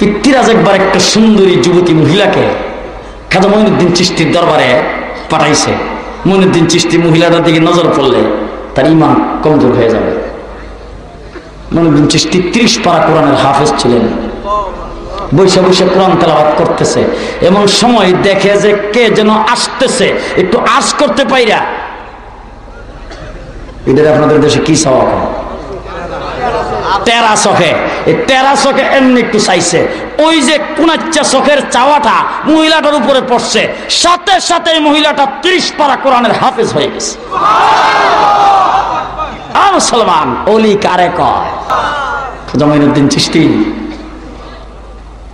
পিতৃরাজ একবার একটা সুন্দরী যুবতী মহিলাকে খাজা মহিনুদ্দিন চিস্তির দরবারে পাঠাইছে। মহিনুদ্দিন চিস্তি মহিলাটার দিকে নজর পড়লে তার ইমান কমজোর হয়ে যাবে। মহিনুদ্দিন চিস্তি ত্রিশ পারা কোরআনের হাফেজ ছিলেন। বৈশা বৈশা কোরআন তেলাবাদ করতেছে। এমন সময় দেখে যে কে যেন আসতেছে। একটু আশ করতে পাইরা। এদের আপনাদের দেশে কি চাওয়া তেরা এই তেরা চোখে এমনি একটু চাইছে। ওই যে কুনাচ্চা চোখের চাওয়াটা মহিলাটার উপরে পড়ছে, সাথে সাথে মহিলাটা ত্রিশ পারা কোরআনের হাফেজ হয়ে গেছে। আর মুসলমান, অলি কারে কয়? চিস্তি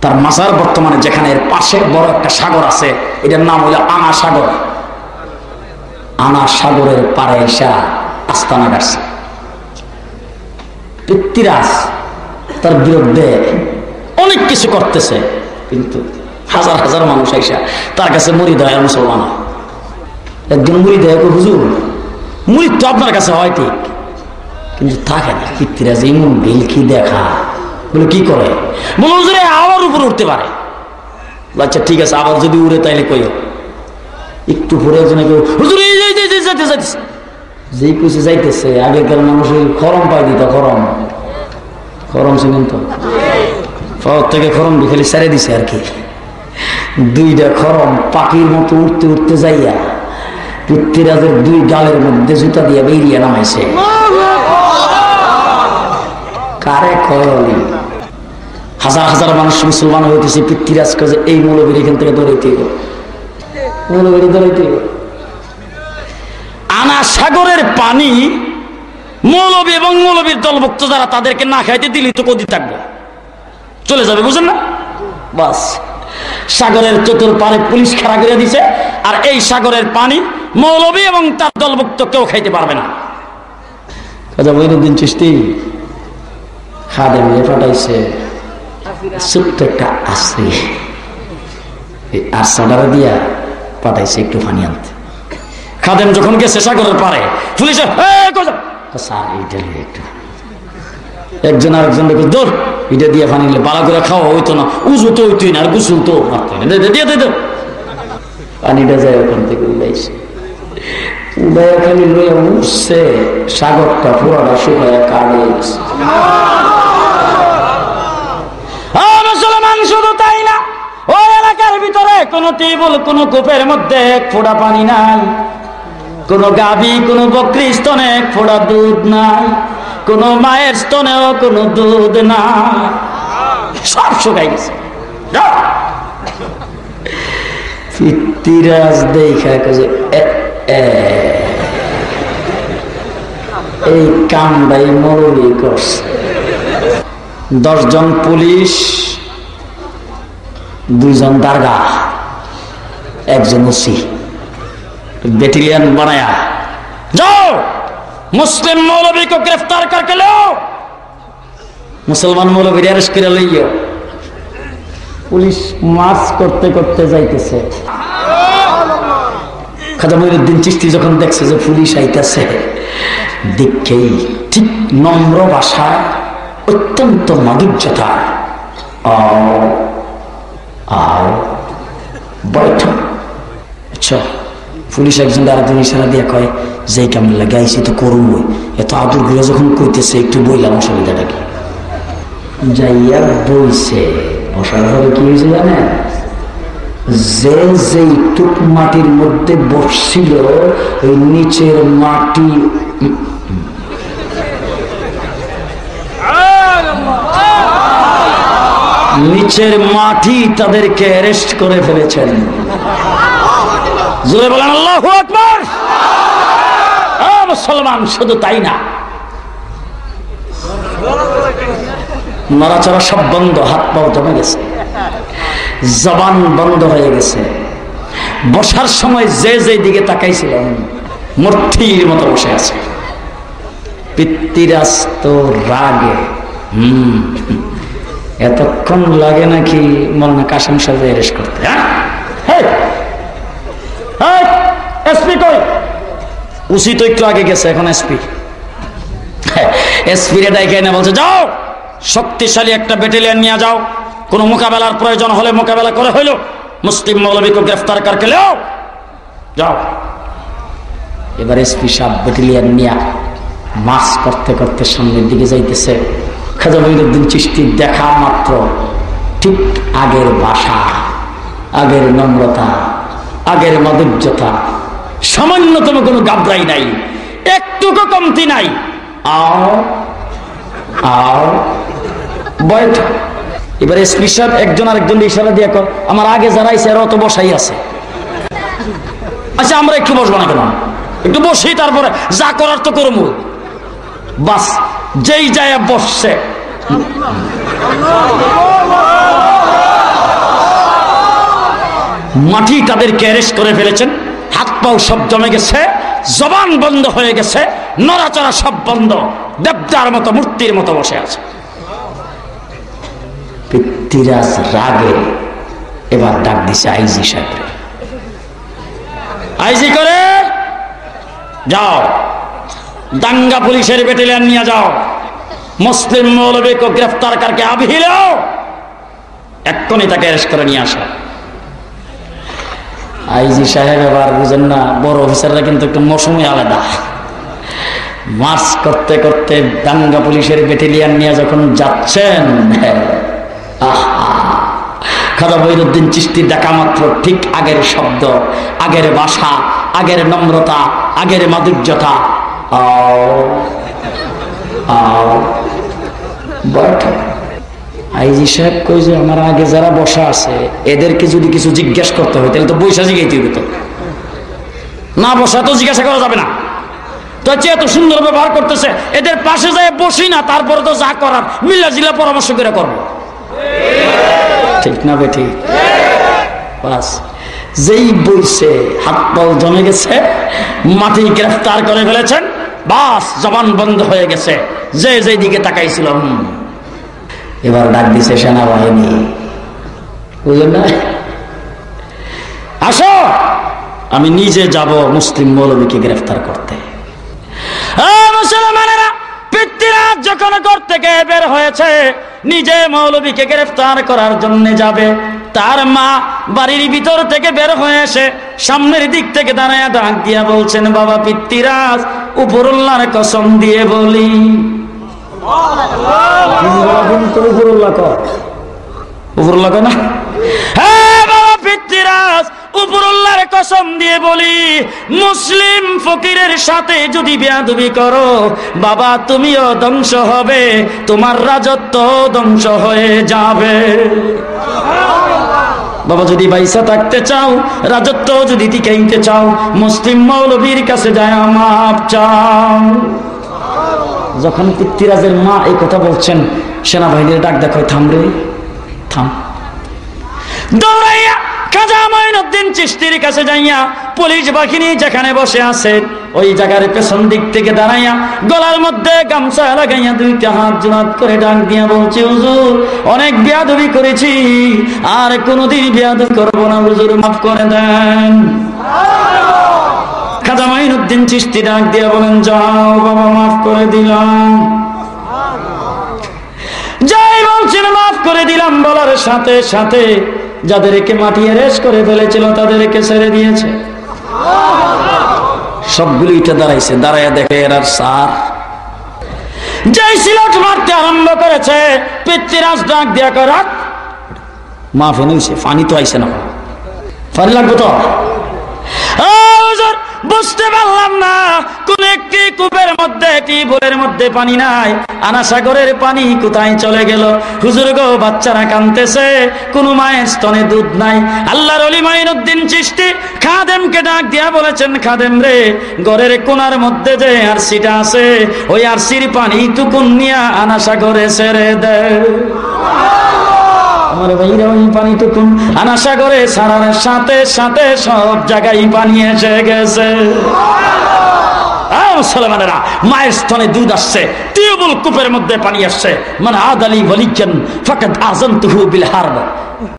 তার মাজার বর্তমানে যেখানে এর পাশে বড় একটা সাগর আছে, এটার নাম হইল আনা সাগর। আনা সাগরের পারে এসা আস্তানা গাড়ছে পৃথ্বীরাজ তার বিরুদ্ধে অনেক কিছু করতেছে। কিন্তু হাজার হাজার মানুষ আইসা তার কাছে মুড়ি দেয় মুসলমান। একজন মুড়ি দেয় কই, হুজুর মুড়ি তো আপনার কাছে হয় ঠিক। কিন্তু থাকে না পৃথ্বীরাজ এমন ভেলকি দেখা। বলে কি করে? বলে হুজুরে আবার উপরে উঠতে পারে। বলে, আচ্ছা ঠিক আছে আবার যদি উড়ে তাইলে কইও। একটু পরে একজনে কেউ হুজুর যাইতেছে যেই কুচি যাইতেছে। আগেকার মানুষ খরম পাই দিত খরম। খরম ছিলেন তো? পাওয়ার থেকে খরম খালি ছেড়ে দিছে আর কি। দুইটা খরম পাখির মতো উঠতে উঠতে যাইয়া পৃথ্বীরাজের দুই গালের মধ্যে জুতা দিয়া বেরিয়ে নামাইছে। কারে কয়লি হাজার হাজার মানুষ মুসলমান হইতেছে, পৃথ্বীরাজ কাজে এই মৌলবীর এখান থেকে দৌড়াইতে হবে মৌলবীর দৌড়াইতে আনা সাগরের পানি মৌলবী এবং মৌলবীর দলভুক্ত যারা, তাদেরকে না খাইতে দিলি তো কদি থাকবে। চলে যাবে, বুঝেন না? বাস। সাগরের চতুর পারে পুলিশ খাড়া করে দিছে, আর এই সাগরের পানি মৌলবী এবং তার দলভুক্ত কেউ খাইতে পারবে না। কাজা মহিনুদ্দিন চিস্তি খাদে মিলে পাঠাইছে। ছোট্ট একটা এই দিয়া পাঠাইছে একটু পানি আনতে। খাদেম যখন গেছে সাগরের পারে পুলিশে একজন আরেকজন দেখো এটা দিয়ে পানি নিলে বালা করে খাওয়া হইতো না, উজু তো হইতোই না, আর গুসুল তো দিয়ে দে। পানিটা যায় ওখান থেকে উড়াইছে। উড়াইয়া ভিতরে কোন টেবল কোন কূপের মধ্যে ফোঁটা পানি নাই। কোন গাভী কোন বকরি স্তনে ফোঁটা দুধ নাই কোন মায়ের স্তনেও কোন দুধ নাই। সব শুকাই গেছে। যাও। পিতৃরাজ দেখা এ, এই কামটাই মরুলি করছে। দশজন পুলিশ দুইজন দারগা একজন ওসি। ব্যাটেলিয়ান বানায়া। যাও! মুসলিম মৌলবী গ্রেফতার করকে লো মুসলমান মৌলবীর অ্যারেস্ট করে লইও। পুলিশ মার্চ করতে করতে যাইতেছে। খাজা মহিউদ্দিন চিস্তি যখন দেখছে যে পুলিশ আইতেছে, দেখেই ঠিক নম্র ভাষা অত্যন্ত মাধুর্যতা, আও আও, বৈঠক। আচ্ছা। পুলিশ একজন আরেকজন ইশারা দিয়ে কয়, যে কেমন লাগে আইসি তো করবই এত আদরগুলো যখন কইতেছে, একটু বইলাম, অসুবিধাটা কি? যাইয়া বইছে। পরে কি হয়েছে জানেন? যে যেই টুক মাটির মধ্যে বসছিল, ওই নিচের মাটি নিচের মাটি তাদেরকে অ্যারেস্ট করে ফেলেছেন। জোরে বলেন, আল্লাহ আকবর! মুসলমান, শুধু তাই না। নড়াচড়া সব বন্ধ, হাত পাও জমে গেছে। জবান বন্ধ হয়ে গেছে। বসার সময় যে যে দিকে তাকাইছিলেন, মূর্তির মতো বসে আছে। পিতৃরাজ তো রাগে, হম, এতক্ষণ লাগে নাকি মৌলানা কাসেম সাহেব অ্যারেস্ট করতে? হ্যাঁ? এসপি কই? উসি তো একটু আগে গেছে, এখন এসপি এসপি রে ডাইকে এনে বলছে, যাও, শক্তিশালী একটা ব্যাটালিয়ন নিয়ে যাও। কোনো মোকাবেলার প্রয়োজন হলে মোকাবেলা করে হইল। মুসলিম মৌলবীকে গ্রেফতার করকে লেও। যাও। এবার এসপি সাহেব ব্যাটালিয়ান নিয়া মাস করতে করতে সামনের দিকে যাইতেছে। খাজা মহিনুদ্দিন চিস্তির দেখা মাত্র ঠিক আগের বাসা, আগের নম্রতা। আগের মধুর্যতা। সামান্যতম কোনো গাবরাই নাই। একটুকু কমতি নাই। আও আও। বৈঠক এবার এসপি সাহেব একজন আরেকজন ইশারা দিয়ে কর, আমার আগে যারা আইসে এরা অত বসাই আছে। আচ্ছা আমরা একটু বসবো না কেন? একটু বসি, তারপরে যা করার তো করব। বাস, যেই যায় বসছে। মাটি তাদেরকে অ্যারেস্ট করে ফেলেছেন। হাত পাও সব জমে গেছে, জবান বন্ধ হয়ে গেছে, নড়াচড়া সব বন্ধ। দেবদার মতো, মূর্তির মতো বসে আছে। পৃথ্বীরাজ রাগে এবার ডাক দিছে আইজি সাহেব আইজি করে, যাও। দাঙ্গা পুলিশের ব্যাটালিয়ান নিয়ে যাও। মুসলিম মৌলবীকে গ্রেফতার করকে লো এক্ষুনি তাকে অ্যারেস্ট করে নিয়ে আসো। আইজি সাহেব এবার বুঝেন না, বড় অফিসাররা কিন্তু একটু মৌসুমি আলাদা। মার্চ করতে করতে দাঙ্গা পুলিশের ব্যাটেলিয়ান নিয়ে যখন যাচ্ছেন খাজা মঈনুদ্দিন চিস্তি দেখা মাত্র ঠিক আগের শব্দ, আগের ভাষা, আগের নম্রতা, আগের মাধুর্যতা। বৈঠক আইজি সাহেব কই যে আমার আগে যারা বসা আছে, এদেরকে যদি কিছু জিজ্ঞাসা করতে হয়, তাহলে তো বৈশা জিগাইতে হবে তো। না বসা তো জিজ্ঞাসা করা যাবে না। তো এত সুন্দর ব্যবহার করতেছে, এদের পাশে যায় বসি না, তারপরে তো যা করার মিল্লা জিলা পরামর্শ করে করব। ঠিক না বেটি বাস, যেই বইছে, হাত পাও জমে গেছে, মাটি গ্রেফতার করে ফেলেছেন, বাস, জবান বন্ধ হয়ে গেছে। যে যেই দিকে তাকাইছিল হুম। এবার ডাক দিছে সেনাবাহিনী। বুঝলেন না? আসো! আমি নিজে যাব মুসলিম মৌলবীকে গ্রেফতার করতে। মুসলমানেরা পিতৃরাজ যখন ঘর থেকে বের হয়েছে, নিজে মৌলবীকে গ্রেফতার করার জন্য যাবে। তার মা বাড়ির ভিতর থেকে বের হয়ে এসে সামনের দিক থেকে দাঁড়ায় ডাক দিয়া বলছেন, বাবা পিতৃরাজ উপরুল্লার কসম দিয়ে বলি উপরুল্লাহ কর উপরুল্লাহ কর কসম দিয়ে বলি, মুসলিম ফকিরের সাথে যদি বেয়াদবি করো, বাবা তুমিও ধ্বংস হবে, তোমার রাজত্ব ধ্বংস হয়ে যাবে। বাবা যদি বাইসা থাকতে চাও রাজত্ব যদি টিকাইতে চাও, মুসলিম মৌলবীর কাছে যায়, মাপ চাও। যখন পৃথ্বীরাজের মা এই কথা বলছেন, সেনাবাহিনীর ডাক দেখো, থাম রে, থাম। দৌড়াইয়া কাছে যাইয়া পুলিশ যেখানে বসে ওই জায়গার দিক থেকে দাঁড়াইয়া গলার মধ্যে গামছা দুইটা হাত করে ডাক বলছে করেছি, আর কোনোদিন বিয়াদবি করব না, হুজুর, মাফ করে দেন। খাজা মাইনুদ্দিন চিস্তি ডাক দিয়া বলেন, যাও বাবা, মাফ করে দিলাম। যাই মাফ করে দিলাম বলার সাথে সাথে যাদেরকে মাটি করে ফেলেছিল, তাদেরকে ছেড়ে দিয়েছে। সবগুলি দাঁড়াইছে, দাঁড়াইয়া দেখে এরার সার। যেই সিলট মারতে আরম্ভ করেছে, পিতৃরাজ ডাক দিয়া করা মা ফেনেছে ফানি তো আইছে না। ফানি লাগবে তো বুঝতে পারলাম না, কোন একটি কূপের মধ্যে টিউবওয়েলের মধ্যে পানি নাই। আনা সাগরের পানি কোথায় চলে গেল? হুজুর গো, বাচ্চারা কানতেছে কোন মায়ের স্তনে দুধ নাই। আল্লাহর অলি মাইনুদ্দিন চিষ্টি খাদেমকে ডাক দিয়া বলেছেন, খাদেম রে, ঘরের কোনার মধ্যে যে আরসিটা আছে, ওই আরসির পানি টুকুন নিয়া আনা সাগরে ছেড়ে দেয় আমার ভাইরা পানি টুকুন আনাশা করে সারার সাথে সাথে সব জায়গায় পানি এসে গেছে। মুসলমানেরা, মায়ের স্তনে দুধ আসছে মধ্যে পানি আসছে। মানে বিল হারব।